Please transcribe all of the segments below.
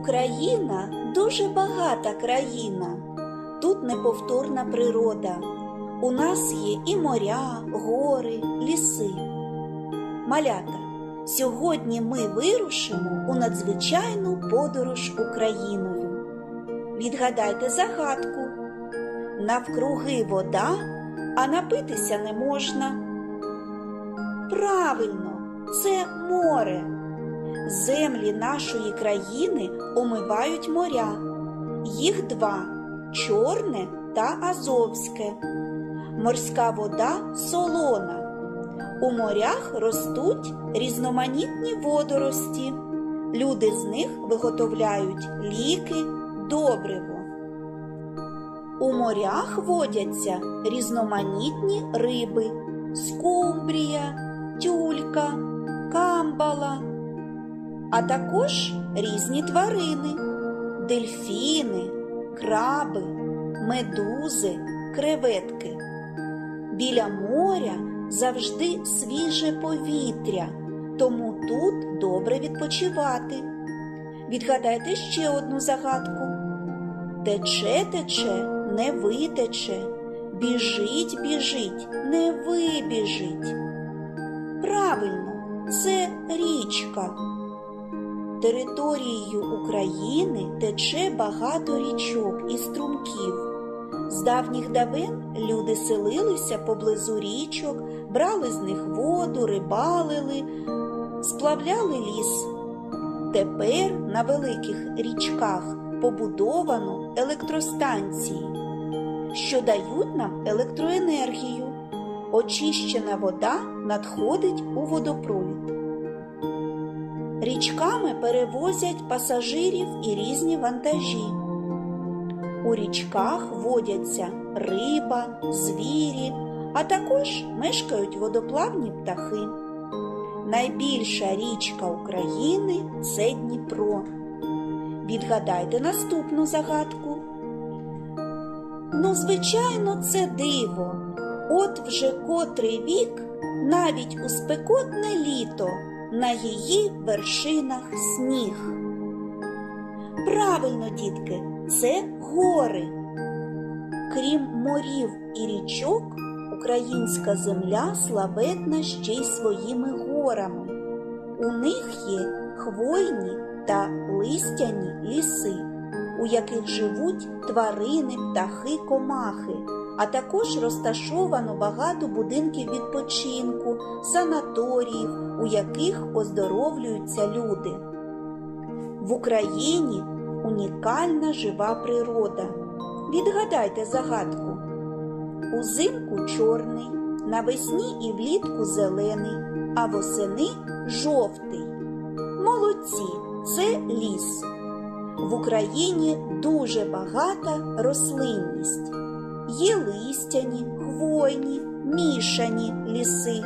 Україна дуже багата країна. Тут неповторна природа. У нас є і моря, гори, ліси. Малята, сьогодні ми вирушимо у надзвичайну подорож Україною. Відгадайте загадку. Навкруги вода, а напитися не можна. Правильно, це море. Землі нашої країни омивають моря. Їх два чорне та азовське. Морська вода солона. У морях ростуть різноманітні водорості. Люди з них виготовляють ліки, добриво. У морях водяться різноманітні риби скумбрія, тюлька, камбала, а також різні тварини дельфіни, краби, медузи, креветки. Біля моря завжди свіже повітря, тому тут добре відпочивати. Відгадайте ще одну загадку. Тече, тече, не витече, біжить, біжить, не вибіжить. Правильно, це річка. Територією України тече багато річок і струмків. З давніх давен люди селилися поблизу річок, брали з них воду, рибалили, сплавляли ліс. Тепер на великих річках побудовано електростанції, що дають нам електроенергію. Очищена вода надходить у водопровід. Річками перевозять пасажирів і різні вантажі. У річках водяться риба, звірі, а також мешкають водоплавні птахи. Найбільша річка України це Дніпро. Відгадайте наступну загадку. Ну, звичайно, це диво. От вже котрий вік, навіть у спекотне літо, на її вершинах сніг. Правильно, дітки, це гори. Крім морів і річок, українська земля славетна ще й своїми горами. У них є хвойні та листяні ліси, у яких живуть тварини, птахи, комахи, а також розташовано багато будинків відпочинку, санаторіїв, у яких оздоровлюються люди. В Україні унікальна жива природа. Відгадайте загадку. Узимку чорний, навесні і влітку зелений, а восени жовтий. Молодці, це ліс. В Україні дуже багата рослинність. Є листяні, хвойні, мішані ліси.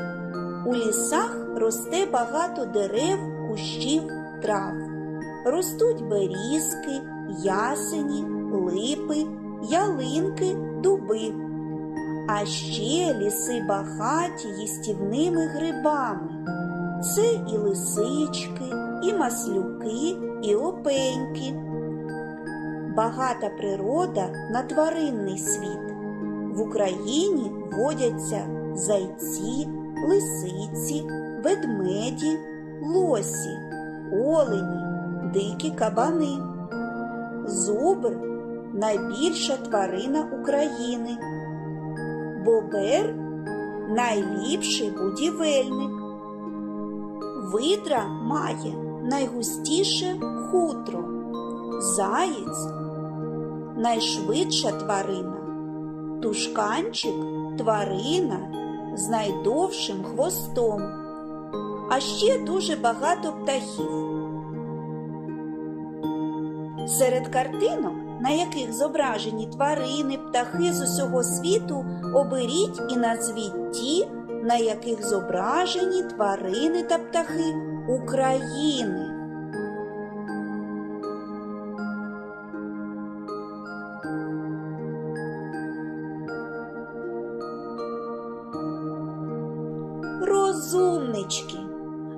У лісах росте багато дерев, кущів, трав. Ростуть берізки, ясені, липи, ялинки, дуби. А ще ліси багаті їстівними грибами. Це і лисички, і маслюки, і опеньки. Багата природа на тваринний світ. В Україні водяться зайці, лисиці, ведмеді, лосі, олені, дикі кабани. Зубр найбільша тварина України. Бобер найліпший будівельник. Видра має найгустіше хутро. Заєць найшвидша тварина. Тушканчик тварина з найдовшим хвостом. А ще дуже багато птахів. Серед картинок, на яких зображені тварини, птахи з усього світу, оберіть і назвіть ті, на яких зображені тварини та птахи України.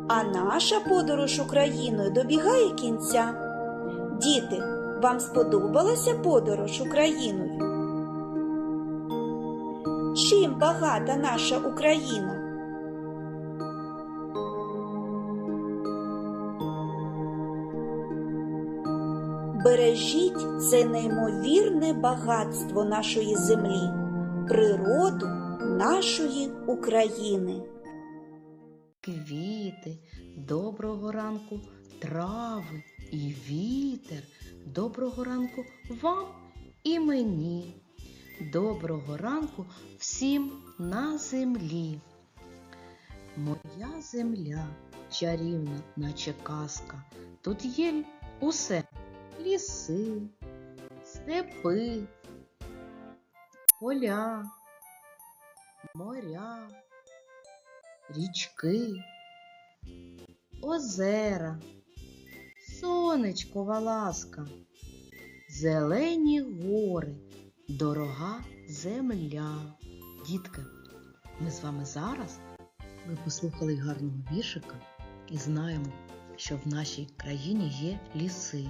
А наша подорож Україною добігає кінця. Діти, вам сподобалася подорож Україною? Чим багата наша Україна? Бережіть це неймовірне багатство нашої землі, природу нашої України. Квіти, доброго ранку, трави і вітер. Доброго ранку вам і мені. Доброго ранку всім на землі. Моя земля чарівна, наче казка. Тут є усе ліси, степи, поля, моря річки, озера, сонечкова ласка, зелені гори, дорога земля. Дітки, ми з вами зараз ми послухали гарного віршика і знаємо, що в нашій країні є ліси.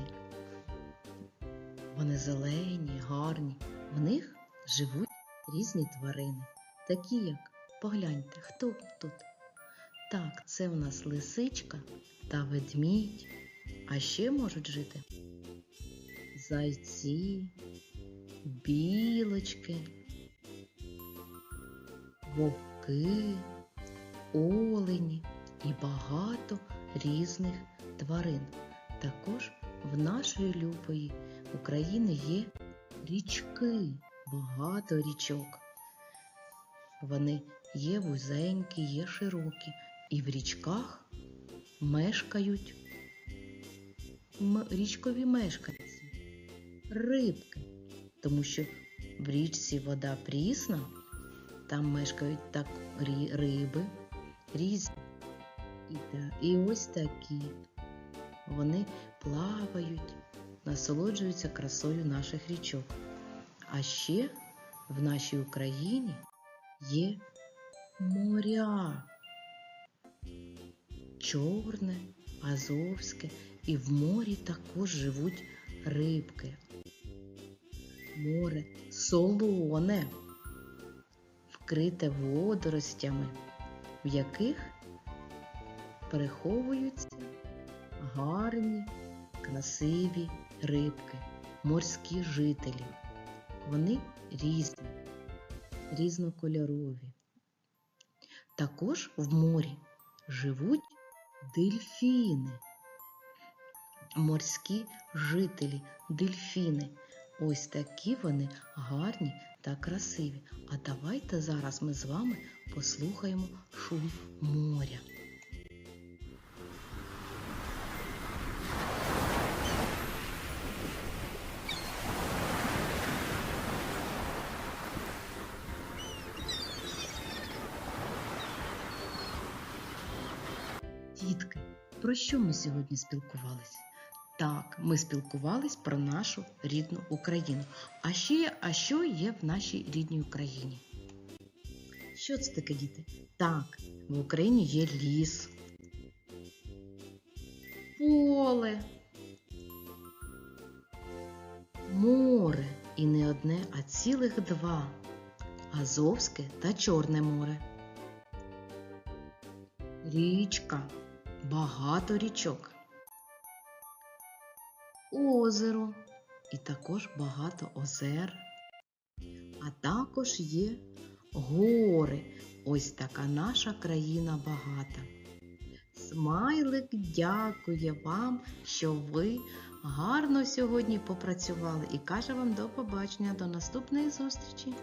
Вони зелені, гарні, в них живуть різні тварини, такі як Погляньте, хто тут? Так, це у нас лисичка та ведмідь. А ще можуть жити зайці, білочки, вовки, олені і багато різних тварин. Також в нашої любої України є річки, багато річок. Вони є вузенькі, є широкі, і в річках мешкають річкові мешканці, рибки, тому що в річці вода прісна, там мешкають так риби різні. І, та, і ось такі. Вони плавають, насолоджуються красою наших річок. А ще в нашій Україні є моря. Чорне, Азовське, і в морі також живуть рибки. Море солоне, вкрите водоростями, в яких переховуються гарні, красиві рибки, морські жителі. Вони різні різнокольорові. Також в морі живуть дельфіни, морські жителі, дельфіни. Ось такі вони гарні та красиві. А давайте зараз ми з вами послухаємо шум моря. Про що ми сьогодні спілкувалися? Так, ми спілкувались про нашу рідну Україну. А ще, а що є в нашій рідній Україні? Що це таке, діти? Так, в Україні є ліс, поле, море і не одне, а цілих два Азовське та Чорне море. Річка, багато річок, озеро і також багато озер. А також є гори. Ось така наша країна багата. Смайлик дякує вам, що ви гарно сьогодні попрацювали і каже вам до побачення, до наступної зустрічі!